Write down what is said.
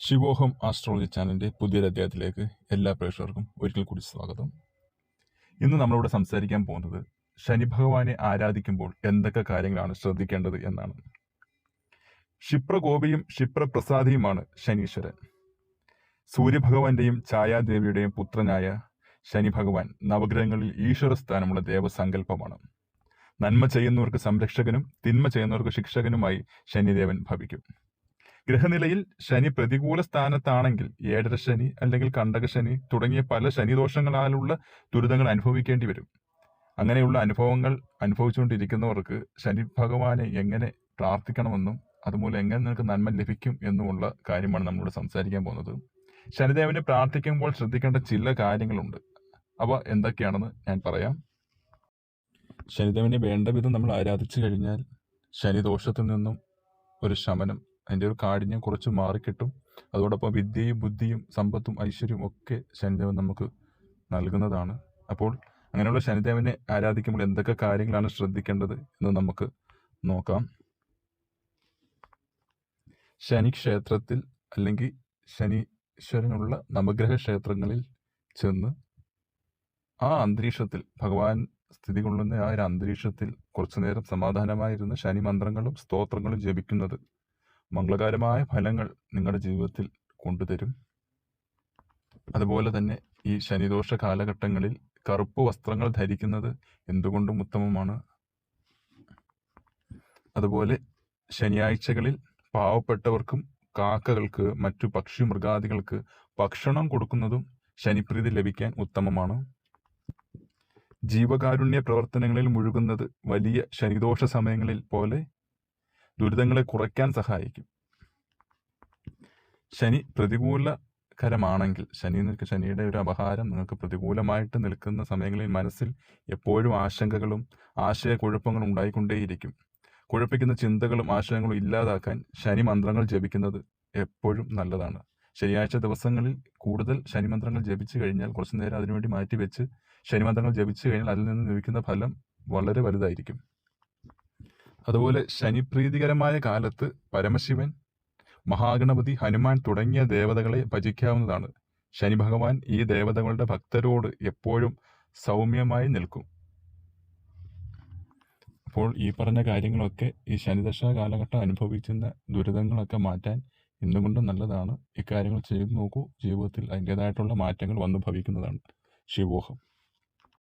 ശിവോഹം astrology ചാനലിന്റെ പുതിയൊരു അധ്യായത്തിലേക്ക് എല്ലാ പ്രേക്ഷകർക്കും ഒരിക്കൽ കൂടി സ്വാഗതം. ഇന്ന് നമ്മളിവിടെ സംസാരിക്കാൻ പോകുന്നത് ശനി ഭഗവാനെ ആരാധിക്കുമ്പോൾ എന്തൊക്കെ കാര്യങ്ങളാണ് ശ്രദ്ധിക്കേണ്ടത് എന്നാണ്. ക്ഷിപ്രകോപിയും ക്ഷിപ്രപ്രസാദിയുമാണ് ശനീശ്വരൻ. സൂര്യഭഗവാന്റെയും ഛായാദേവിയുടെയും പുത്രനായ ശനി ഭഗവാൻ നവഗ്രഹങ്ങളിൽ ഈശ്വര സ്ഥാനമുള്ള ദേവസങ്കല്പമാണ്. നന്മ ചെയ്യുന്നവർക്ക് സംരക്ഷകനും തിന്മ ചെയ്യുന്നവർക്ക് ശിക്ഷകനുമായി ശനിദേവൻ ഭവിക്കും. ഗ്രഹനിലയിൽ ശനി പ്രതികൂല സ്ഥാനത്താണെങ്കിൽ ഏഴര ശനി അല്ലെങ്കിൽ കണ്ടക ശനി തുടങ്ങിയ പല ശനിദോഷങ്ങളാലുള്ള ദുരിതങ്ങൾ അനുഭവിക്കേണ്ടി വരും. അങ്ങനെയുള്ള അനുഭവങ്ങൾ അനുഭവിച്ചുകൊണ്ടിരിക്കുന്നവർക്ക് ശനി ഭഗവാനെ എങ്ങനെ പ്രാർത്ഥിക്കണമെന്നും അതുമൂലം എങ്ങനെ നിങ്ങൾക്ക് നന്മ ലഭിക്കും എന്നുമുള്ള കാര്യമാണ് നമ്മളിവിടെ സംസാരിക്കാൻ പോകുന്നത്. ശനിദേവനെ പ്രാർത്ഥിക്കുമ്പോൾ ശ്രദ്ധിക്കേണ്ട ചില കാര്യങ്ങളുണ്ട്. അവ എന്തൊക്കെയാണെന്ന് ഞാൻ പറയാം. ശനിദേവനെ വേണ്ട വിധം നമ്മൾ ആരാധിച്ചു കഴിഞ്ഞാൽ ശനിദോഷത്തിൽ നിന്നും ഒരു ശമനം അതിന്റെ ഒരു കാഠിന്യം കുറച്ച് മാറിക്കിട്ടും. അതോടൊപ്പം വിദ്യയും ബുദ്ധിയും സമ്പത്തും ഐശ്വര്യവും ഒക്കെ ശനിദേവൻ നമുക്ക് നൽകുന്നതാണ്. അപ്പോൾ അങ്ങനെയുള്ള ശനിദേവനെ ആരാധിക്കുമ്പോൾ എന്തൊക്കെ കാര്യങ്ങളാണ് ശ്രദ്ധിക്കേണ്ടത് എന്ന് നമുക്ക് നോക്കാം. ശനി ക്ഷേത്രത്തിൽ അല്ലെങ്കിൽ ശനീശ്വരനുള്ള നവഗ്രഹ ക്ഷേത്രങ്ങളിൽ ചെന്ന് ആ അന്തരീക്ഷത്തിൽ ഭഗവാൻ സ്ഥിതി കൊള്ളുന്ന ആ ഒരു അന്തരീക്ഷത്തിൽ കുറച്ചു നേരം സമാധാനമായിരുന്ന ശനി മന്ത്രങ്ങളും സ്തോത്രങ്ങളും ജപിക്കുന്നത് മംഗളകരമായ ഫലങ്ങൾ നിങ്ങളുടെ ജീവിതത്തിൽ കൊണ്ടുതരും. അതുപോലെ തന്നെ ഈ ശനിദോഷ കാലഘട്ടങ്ങളിൽ കറുപ്പ് വസ്ത്രങ്ങൾ ധരിക്കുന്നത് എന്തുകൊണ്ടും ഉത്തമമാണ്. അതുപോലെ ശനിയാഴ്ചകളിൽ പാവപ്പെട്ടവർക്കും കാക്കകൾക്ക് മറ്റു പക്ഷി മൃഗാദികൾക്ക് ഭക്ഷണം കൊടുക്കുന്നതും ശനിപ്രീതി ലഭിക്കാൻ ഉത്തമമാണ്. ജീവകാരുണ്യ പ്രവർത്തനങ്ങളിൽ മുഴുകുന്നത് വലിയ ശനിദോഷ സമയങ്ങളിൽ പോലെ ദുരിതങ്ങളെ കുറയ്ക്കാൻ സഹായിക്കും. ശനി പ്രതികൂലകരമാണെങ്കിൽ ശനി നിൽക്കുന്ന ശനിയുടെ ഒരു അപഹാരം നിങ്ങൾക്ക് പ്രതികൂലമായിട്ട് നിൽക്കുന്ന സമയങ്ങളിൽ മനസ്സിൽ എപ്പോഴും ആശങ്കകളും ആശയക്കുഴപ്പങ്ങളും ഉണ്ടായിക്കൊണ്ടേയിരിക്കും. കുഴപ്പിക്കുന്ന ചിന്തകളും ആശയങ്ങളും ഇല്ലാതാക്കാൻ ശനി മന്ത്രങ്ങൾ ജപിക്കുന്നത് എപ്പോഴും നല്ലതാണ്. ശനിയാഴ്ച ദിവസങ്ങളിൽ കൂടുതൽ ശനി മന്ത്രങ്ങൾ ജപിച്ചു കഴിഞ്ഞാൽ കുറച്ചു നേരം അതിനുവേണ്ടി മാറ്റിവെച്ച് ശനി മന്ത്രങ്ങൾ ജപിച്ചു കഴിഞ്ഞാൽ അതിൽ നിന്ന് ലഭിക്കുന്ന ഫലം വളരെ വലുതായിരിക്കും. അതുപോലെ ശനിപ്രീതികരമായ കാലത്ത് പരമശിവൻ മഹാഗണപതി ഹനുമാൻ തുടങ്ങിയ ദേവതകളെ ഭജിക്കാവുന്നതാണ്. ശനി ഭഗവാൻ ഈ ദേവതകളുടെ ഭക്തരോട് എപ്പോഴും സൗമ്യമായി നിൽക്കും. അപ്പോൾ ഈ പറഞ്ഞ കാര്യങ്ങളൊക്കെ ഈ ശനിദശ കാലഘട്ടം അനുഭവിക്കുന്ന ദുരിതങ്ങളൊക്കെ മാറ്റാൻ എന്തുകൊണ്ടും നല്ലതാണ്. ഇക്കാര്യങ്ങൾ ചെയ്തു നോക്കൂ. ജീവിതത്തിൽ അതിന്റെതായിട്ടുള്ള മാറ്റങ്ങൾ വന്നു ഭവിക്കുന്നതാണ്. ശിവോഹം.